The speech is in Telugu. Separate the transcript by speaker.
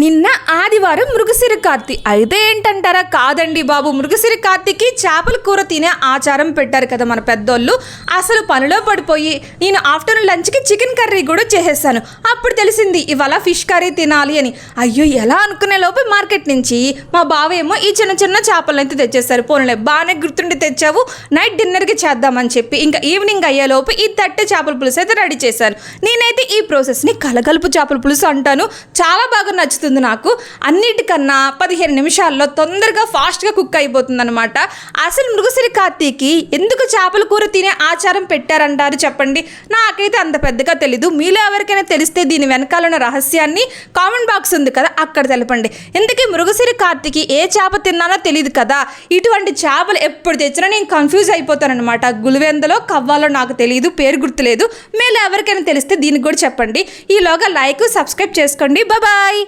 Speaker 1: నిన్న ఆదివారం మృగశిర కార్తి అయితే ఏంటంటారా? కాదండి బాబు. మృగశిర కార్తికి చేపల కూర తినే ఆచారం పెట్టారు కదా మన పెద్దోళ్ళు. అసలు పనిలో పడిపోయి నేను ఆఫ్టర్నూన్ లంచ్కి చికెన్ కర్రీ కూడా చేసేసాను. అప్పుడు తెలిసింది ఇవాళ ఫిష్ కర్రీ తినాలి అని. అయ్యో ఎలా అనుకునే లోపు మార్కెట్ నుంచి మా బావ ఏమో ఈ చిన్న చిన్న చేపలనైతే తెచ్చేస్తారు. పోన్లే బాగానే గుర్తుండి తెచ్చావు. నైట్ డిన్నర్కి చేద్దామని చెప్పి ఇంకా ఈవినింగ్ అయ్యేలోపు ఈ తట్టె చేపల పులుసు అయితే రెడీ చేశాను. నేనైతే ఈ ప్రాసెస్ని కలగలుపు చేపల పులుసు అంటాను. చాలా బాగా నచ్చుతుంది నాకు. అన్నిటికన్నా పదిహేను నిమిషాల్లో తొందరగా ఫాస్ట్గా కుక్ అయిపోతుంది అనమాట అసలు మృగశ్రీ కార్తీకి ఎందుకు చేపల కూర తినే ఆచారం పెట్టారంటారు చెప్పండి. నాకైతే అంత పెద్దగా తెలీదు. మీలో ఎవరికైనా తెలిస్తే దీని వెనకాల ఉన్న రహస్యాన్ని కామెంట్ బాక్స్ ఉంది కదా అక్కడ తెలపండి. ఎందుకే మృగశిరి కార్తీకి ఏ చేప తిన్నానో తెలియదు కదా. ఇటువంటి చేపలు ఎప్పుడు తెచ్చినా నేను కన్ఫ్యూజ్ అయిపోతానమాట గులివెందలో కవ్వాలో నాకు తెలియదు పేరు గుర్తులేదు. మీలో ఎవరికైనా తెలిస్తే దీనికి కూడా చెప్పండి. ఈలోగా లైక్ సబ్స్క్రైబ్ చేసుకోండి. బాయ్